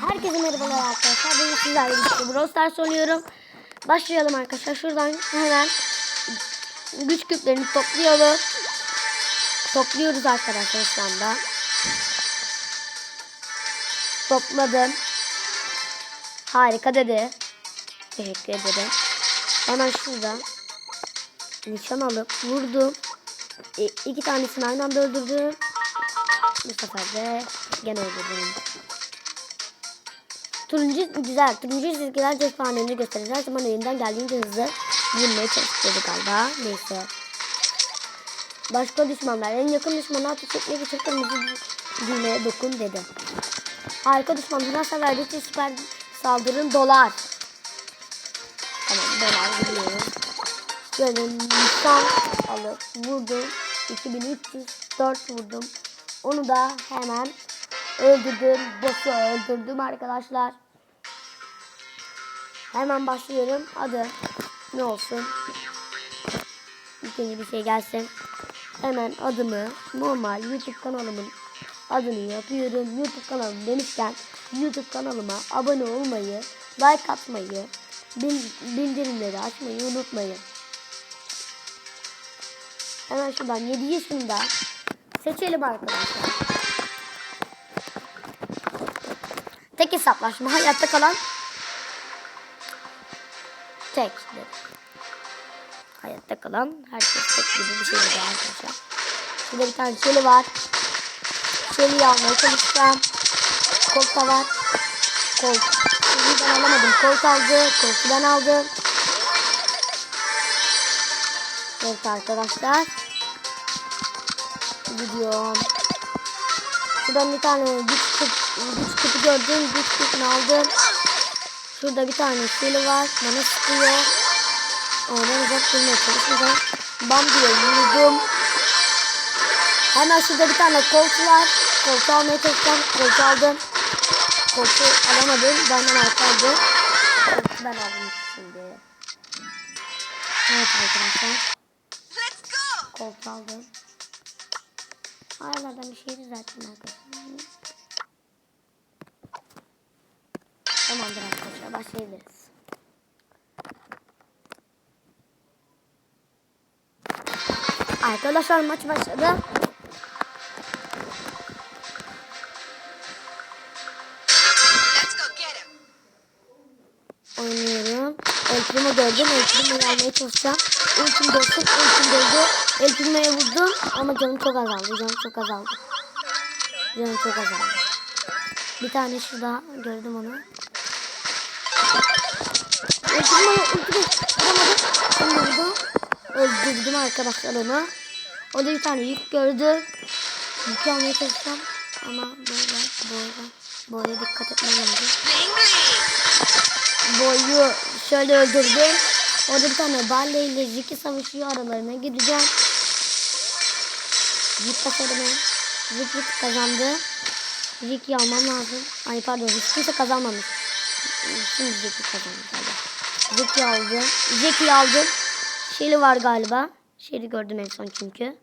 Herkese merhabalar arkadaşlar. Bugün sizlerle birlikte Brawl Stars oynuyorum. Başlayalım arkadaşlar. Şuradan hemen güç küplerini toplayalım. Topluyoruz arkadaşlar şu anda. Topladım. Harika dedi. Teşekkür ederim. Hemen şurada nişan alıp vurdum. E, iki tanesini aynı anda öldürdüm. Bu sefer de gene öldürdüm. Turuncu güzel. Turuncu çizgiler cephanelerini gösterir. Her zaman elinden geldiğince hızlı vurmaya çalışıyordu galiba. Neyse. Başka düşmanlar. En yakın düşmana ateş etmek için kırmızı düğmeye dokun dedi. Harika düşman. Nasıl verdikçe süper saldırın dolar. Tamam dolar biliyorum. Böyle nişan alıp vurdum. 2304 vurdum. Onu da hemen öldürdüm. Boss'u öldürdüm arkadaşlar. Hemen başlıyorum. Adı ne olsun? İlk önce bir şey gelsin. Hemen adımı normal YouTube kanalımın adını yapıyorum. YouTube kanalım demişken YouTube kanalıma abone olmayı, like atmayı, bil- bildirimleri açmayı unutmayın. Hemen şuradan 7 yaşında seçelim arkadaşlar. Tek hesaplaşma hayatta kalan tek. Hayatta kalan herkes tek gibi bir şey dedi arkadaşlar. Şurada bir tane şeli var. Şeli'yi almaya çalışacağım. Kolta var. Kolt. Şeli'yi ben alamadım. Kolt aldı. Koltu ben aldım. Evet arkadaşlar. Gidiyorum. Şuradan bir tane güç küp, güç küpü gördüm. Güç küpünü aldım. Şurada bir tane şeli var. Bana sıkıyor. Oradan uzak durmaya çalışacağım. Bam diye vurdum. Hemen şurada bir tane kolt var. Koltu almaya çalışacağım. Koltu aldım. Koltu alamadım. Benden arkaldı. Koltu ben aldım şimdi. Evet arkadaşlar. Koltu aldım. Ayarlardan bir şey düzelttim arkadaşlar. Tamamdır arkadaşlar başlayabiliriz. Arkadaşlar maç başladı. Oynuyorum. El Primo gördüm. El Primo'yu almaya çalışacağım. Ultim dolsun. Ultim doldu. El Primo'ya vurdum. Ama canım çok azaldı. Canım çok azaldı. Canım çok azaldı. Bir tane şurada gördüm onu. Primo'ya ultimi vuramadım. Öldürdüm arkadaşlar onu. O da bir tane yük gördü. Yükü almaya çalışacağım. Ama böyle böyle böyle dikkat etmem lazım boyu şöyle öldürdüm. Orada bir tane Barley ile Ziki savaşıyor aralarına gireceğim. Zik tasarımı. Ziki kazandı. Ziki'yi almam lazım. Ay pardon Ziki kimse kazanmamış. Şimdi Ziki kazandı galiba. Ziki aldım. Ziki'yi aldım. Shelly var galiba. Shelly gördüm en son çünkü.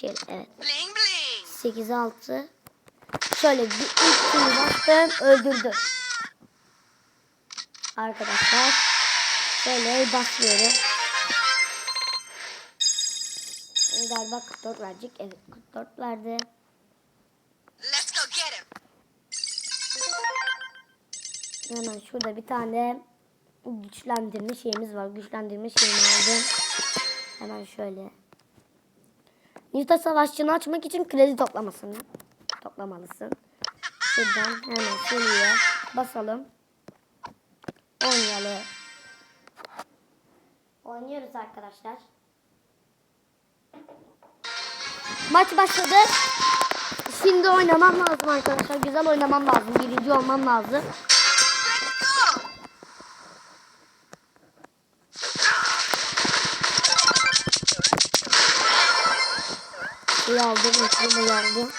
Shelly evet. Bling bling! 8 6 Şöyle bir ilk kimi bastım öldürdüm. Arkadaşlar şöyle başlıyorum. Galiba 44 verecek. Evet 44 verdi. Hemen şurada bir tane güçlendirme şeyimiz var. Güçlendirme şeyini aldım. Hemen şöyle. Nita savaşçını açmak için kredi toplamasını toplamalısın. Şuradan hemen şuraya basalım. Oynayalım. Oynuyoruz arkadaşlar. Maç başladı. Şimdi oynamam lazım arkadaşlar. Güzel oynamam lazım. Birinci olmam lazım. Şeyi aldım, ekranı aldım.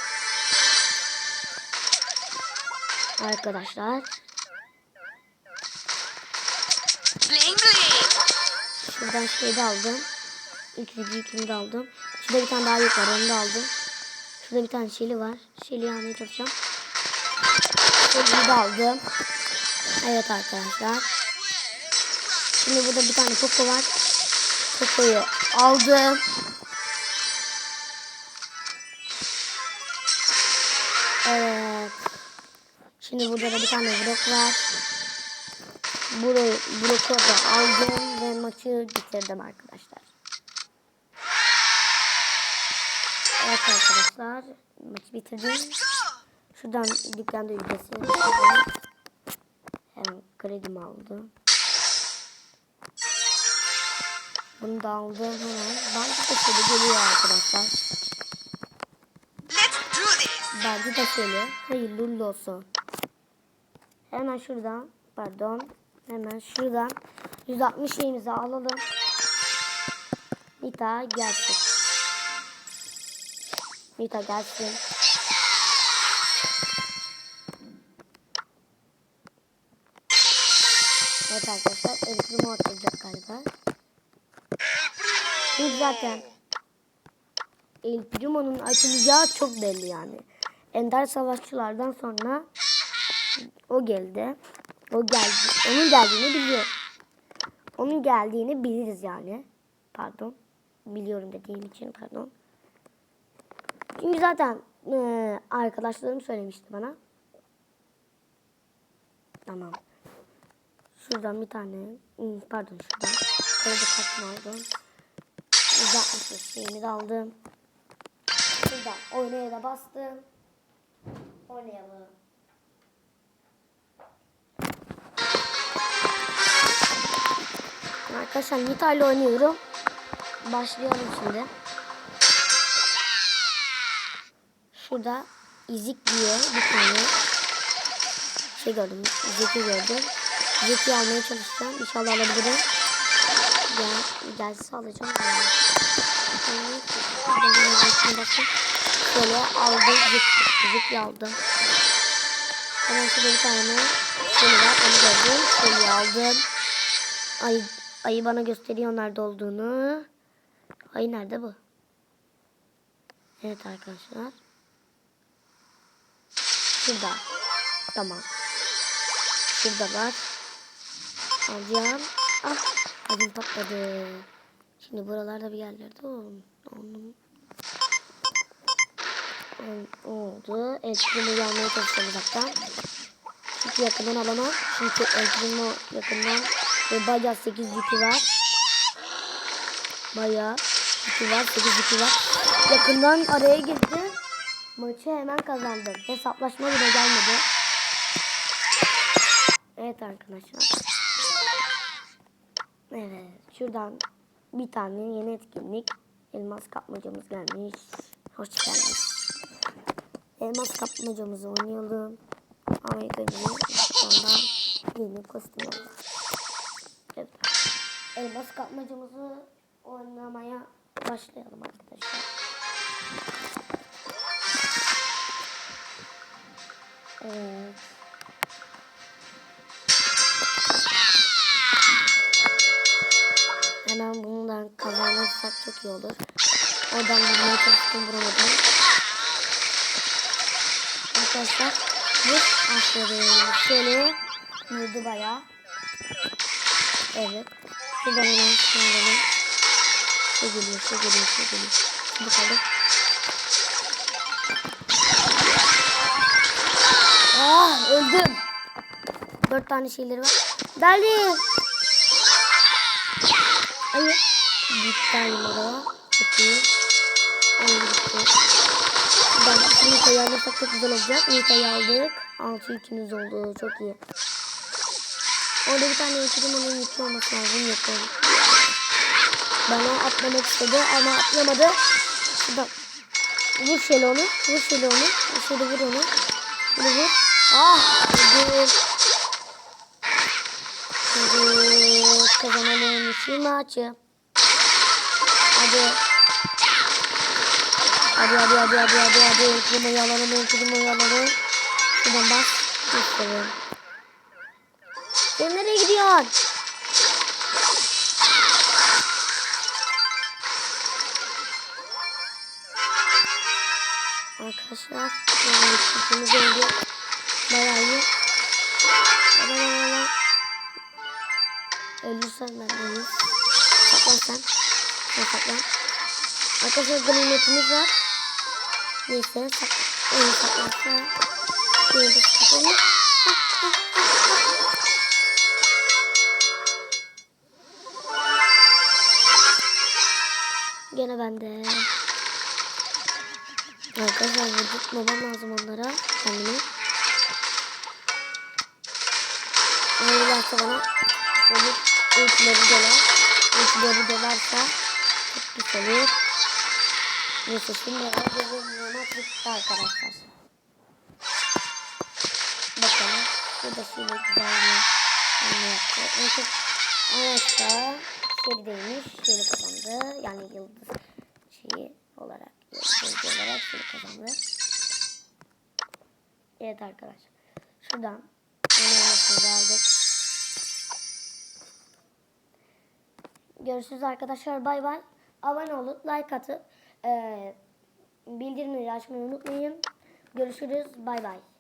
Arkadaşlar. Şuradan şeyi de aldım. Üçüncü yükümü de aldım. Şurada bir tane daha yük var onu da aldım. Şurada bir tane şeli var. Şeliyi almaya çalışacağım. Bunu da aldım. Evet arkadaşlar. Şimdi burada bir tane Poco var. Poco'yu aldım. Evet. Şimdi burada da bir tane blok var. Burayı, bloku da aldım ve maçı bitirdim arkadaşlar. Evet arkadaşlar. Maçı bitirdim. Şuradan dükkanda ücretsiz. Hem kredimi aldım. Bunu da aldım hemen. Bence de şöyle geliyor arkadaşlar. Bence de şöyle. Hayırlı olsun. Hemen şuradan pardon. Hemen şuradan 160 şeyimizi alalım. Nita gelsin. Nita gelsin. Evet arkadaşlar El Primo atılacak galiba. Çünkü zaten El Primo'nun açılacağı çok belli yani. Ender Savaşçılardan sonra o geldi. O geldi. Onun geldiğini biliyor. Onun geldiğini biliriz yani. Pardon. Biliyorum dediğim için pardon. Çünkü zaten eee, arkadaşlarım söylemişti bana. Tamam. Şuradan bir tane, pardon şuradan. Kredi kartımı aldım. 160 şeyimi de aldım. Şuradan oynaya da bastım. Oynayalım. Arkadaşlar Nita ile oynuyorum. Başlayalım şimdi. Şurada izik diye bir tane şey gördüm. Zeki gördüm. Zeki almaya çalışacağım. İnşallah alabilirim. Gel, gelse alacağım. Yani. Bakayım. Şöyle aldım. Zeki, Zeki aldım. Hemen şurada bir tane şey var. Onu gördüm. Şöyle aldım. Ay, ayı bana gösteriyor nerede olduğunu. Ayı nerede bu? Evet arkadaşlar. Şurada. Tamam. Şurada var. Alacağım. Ah. Adım patladı. Şimdi buralarda bir yerlerde oğlum. Oğlum. Ol- Oldu. Elçiliğimi almaya çalışacağım uzaktan. Çünkü yakından alamam. Çünkü elçiliğimi yakından ve bayağı 8 yükü var. Bayağı yükü var. 8 yükü var. Yakından araya girdi. Maçı hemen kazandım. Hesaplaşma bile gelmedi. Evet arkadaşlar. Evet. Şuradan bir tane yeni etkinlik. Elmas kapmacamız gelmiş. Hoş geldiniz. Elmas kapmacamızı oynayalım. Önce ondan yeni kostüm alacağız. Evet. Elmas kapmacamızı oynamaya başlayalım arkadaşlar. Evet. Hemen bundan kazanırsak çok iyi olur. Oradan vurmaya çalıştım vuramadım. Arkadaşlar bu aferin. Şöyle vurdu bayağı. Evet. Şuradan hemen şunları. Şu geliyor, şu geliyor, şu geliyor. Bu kaldı. Ah öldüm. Dört tane şeyleri var. Dali. Hayır. Gitti numara. Çok iyi. Hayır gitti. Ben Nita'yı alırsak çok güzel olacak. Nita'yı aldık. 6 yükümüz oldu. Çok iyi. Orada bir tane yüküm onun yükü olması lazım. Yok oldu. Bana atlamak istedi ama atlamadı. Şuradan. Vur şöyle onu. Vur şöyle onu. Şöyle vur onu. Şöyle vur. Ah! Öldüm. Hadi kazanalım şu. Hadi. Hadi hadi hadi hadi hadi hadi. Elkirimi alalım, elkirimi alalım. Şuradan bak. Gösterelim. Sen nereye gidiyorsun? Arkadaşlar. Yani elkirimi geldi. Bayağı iyi. Baba baba baba. Ölürsen ben ölürüm. Saklan sen. Sen saklan. Arkadaşlar ganimetimiz var. Neyse. Onu saklansa. Yine de saklanır. Gene bende. Arkadaşlar vurdurtmamam lazım onlara. Kendimi. Öyleyse bana şöyle ultileri dolar. Ultileri dolarsa çok güzel olur. Neyse şimdi gözümlüğüme çıktı arkadaşlar. Bakalım. Bu da şöyle güzel bir hamle yaptı. En çok amaçta serideymiş. Şöyle kazandı. Yani yıldız şeyi olarak yıldız olarak şöyle kazandı. Evet arkadaşlar. Şuradan önermesini verdik. Görüşürüz arkadaşlar. Bay bay. Abone olup like atıp eee bildirimleri açmayı unutmayın. Görüşürüz. Bay bay.